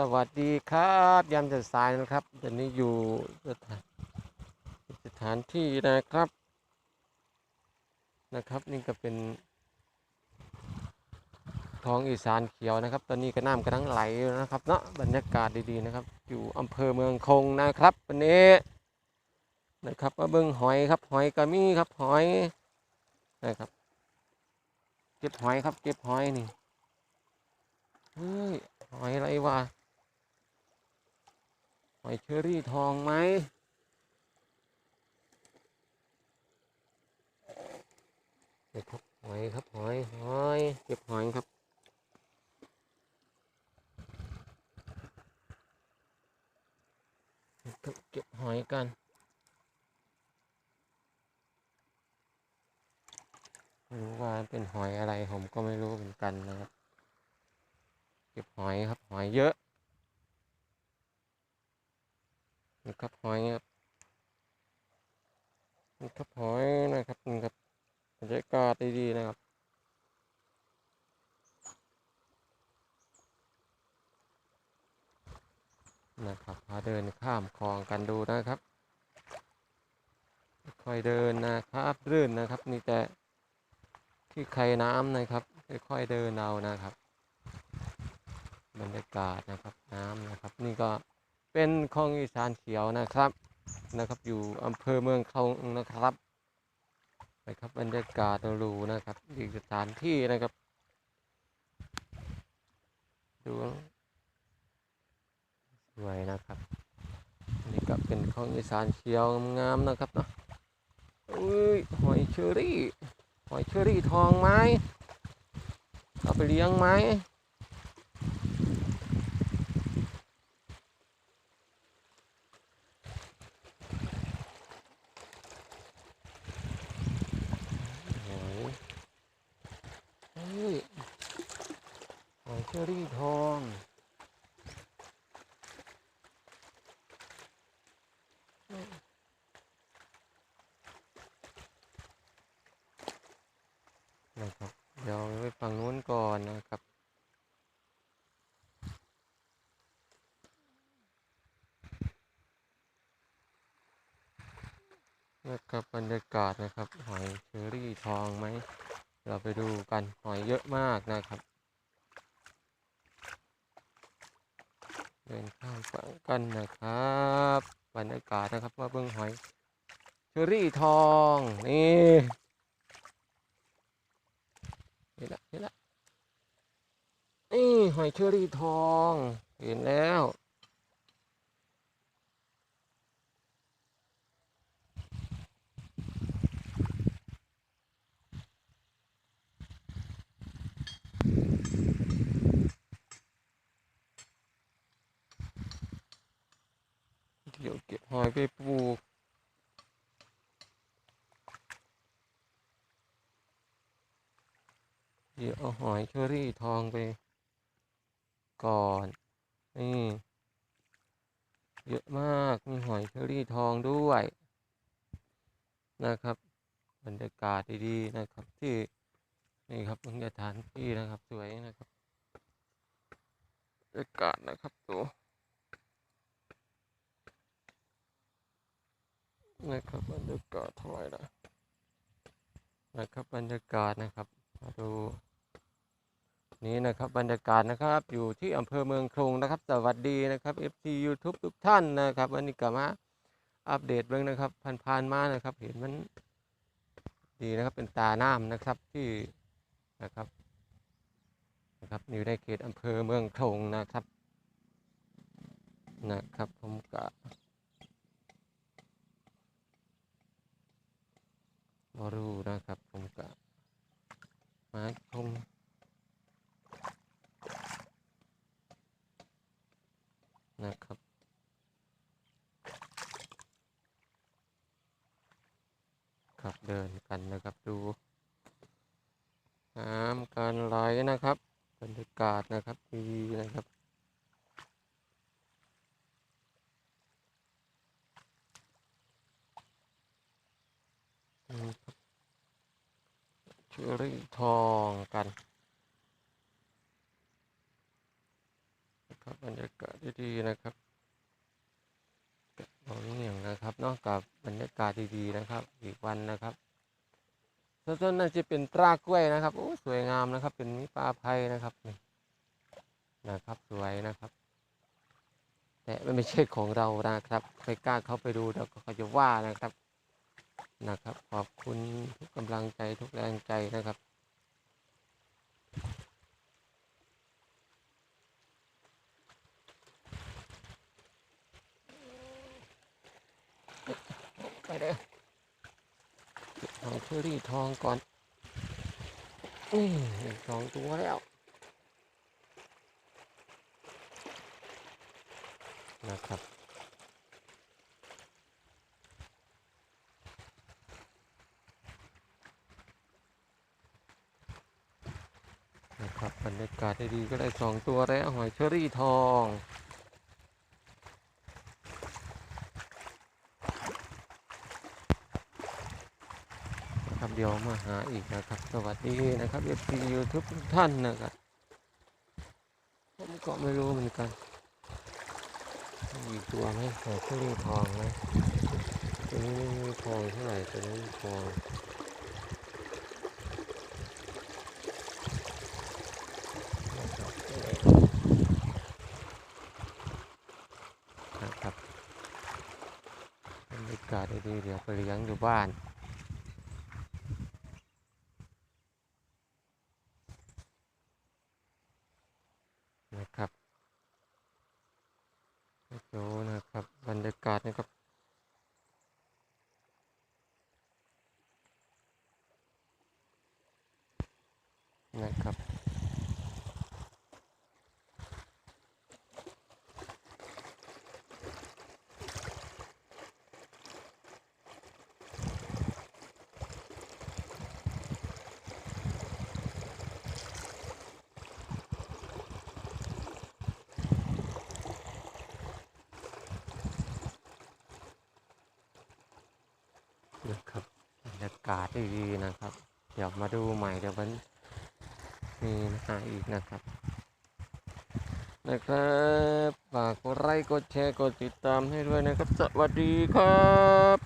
สวัสดีครับยามจะสายนะครับตอนนี้อยู่สถานสถานที่นะครับ นะครับ นี่ก็เป็นท้องอีสานเขียวนะครับ ตอนนี้ก็น้ำกำลังไหลนะครับเนาะบรรยากาศดีๆนะครับ อยู่อำเภอเมืองคงนะครับวันนี้นะครับมาเบิ้งหอยครับ หอยกระมี่ครับหอยนะครับ เก็บหอยครับ เก็บหอยนี่เฮ้ยหอยอะไรวะ อยเชอรี่ทองไหมเก็บครับหอยครับหอยหอยเก็บหอยครับครับเก็บหอยกันไม่รู้ว่าเป็นหอยอะไรผมก็ไม่รู้เหมือนกันนะครับ เก็บหอยครับหอยเยอะ นี่ครับหอยครับนี่ครับหอยนะครับนี่ครับบรรยากาศดีๆนะครับนะครับพาเดินข้ามคลองกันดูนะครับ ค่อยเดินนะครับรื่นนะครับนี่แต่ที่ใครน้ำนะครับค่อยๆเดินเอานะครับ บรรยากาศนะครับน้ำนะครับ นี่ก็ เป็นคลองอีสานเขียวนะครับนะครับ อยู่อำเภอเมืองคงนะครับนะครับบรรยากาศรูนะครับอีกสถานที่นะครับดูสวยนะครับนี่ก็เป็นคลองอีสานเขียวงามๆนะครับเนาะอุ้ยหอยเชอรี่หอยเชอรี่ทองไหมเอาไปเลี้ยงไหม หอยเฮ้ยหอยเชอ รี่ทอง นะครับ เดี๋ยวไปฝั่งนู้นก่อนนะครับนะครับบรรยากาศนะครับ หอยเชอรี่ทองไหม เราไปดูกัน หอยเยอะมากนะครับ เดินข้ามฝั่งกันนะครับบรรยากาศนะครับมาเบิ้งหอยเชอรี่ทองนี่นี่ละนี่ละนี่หอยเชอรี่ทอง เห็นแล้ว ดี๋ยวเก็บหอยไปปลูก เดี๋ยวเอาหอยเชอรี่ทองไปก่อน นี่ เยอะมาก มีหอยเชอรี่ทองด้วย นะครับ บรรยากาศดีๆนะครับที่นี่ครับบรรยากาศที่นะครับสวยนะครับบรรยากาศนะครับตัว นะครับบรรยากาศเท่าไหร่ละนะครับบรรยากาศนะครับมาดูนี่นะครับบรรยากาศนะครับอยู่ที่อำเภอเมืองครุงนะครับ สวัสดีนะครับ FC YouTube ทุกท่านนะครับวันนี้ก็มาอัปเดตเรื่องนะครับผ่านๆมานะครับ เห็นมันดีนะครับเป็นตาน้ำนะครับที่นะครับนะครับอยู่ในเขตอำเภอเมืองครุงนะครับนะครับผมก็ รูนะครับผมก็มาชมนะครับขับเดินกันนะครับดูน้ำการไหลนะครับบรรยากาศนะครับดีนะครับอืมครับเชอรี่ทองกัน นะ ครับบรรยากาศดีๆนะครับเราเนี่ยงนะครับนอกกับบรรยากาศดีๆนะครับ อีกวันนะครับต้นๆน่าจะเป็นปลากล้วยนะครับโอ้สวยงามนะครับ เป็นมีปลาไพนะครับนี่นะครับสวยนะครับ แต่ไม่ใช่ของเรานะครับไม่กล้าเข้าไปดูเดี๋ยวก็เขาจะว่านะครับนะครับ ขอบคุณทุกกำลังใจทุกแรงใจนะครับ ไปเด้อเก็บของเชอรี่ทองก่อนนี่สองตัวแล้วนะครับนะครับบรรยากาศดีๆก็ได้สองตัวแล้วหอยเชอรี่ทอง ครับ เดี๋ยวมาหาอีกนะครับ สวัสดีนะครับเอฟซียูทูบทุกท่านนะครับ ผมก็ไม่รู้เหมือนกัน มีตัวไหมหาเครื่องทองไหมตัวนี้ไม่มีทองเท่าไหร่ตัวนี้มีทองนะครับบรรยากาศดีๆเดี๋ยวไปเลี้ยงอยู่บ้าน นะครับให้ดูนะครับบรรยากาศนะครับ นะครับ นะครับบรรยากาศดีๆนะครับ เดี๋ยวมาดูใหม่เดี๋ยวมัน มีมาอีกนะครับนะครับฝากกดไลค์กดแชร์กดติดตามให้ด้วยนะครับ สวัสดีครับ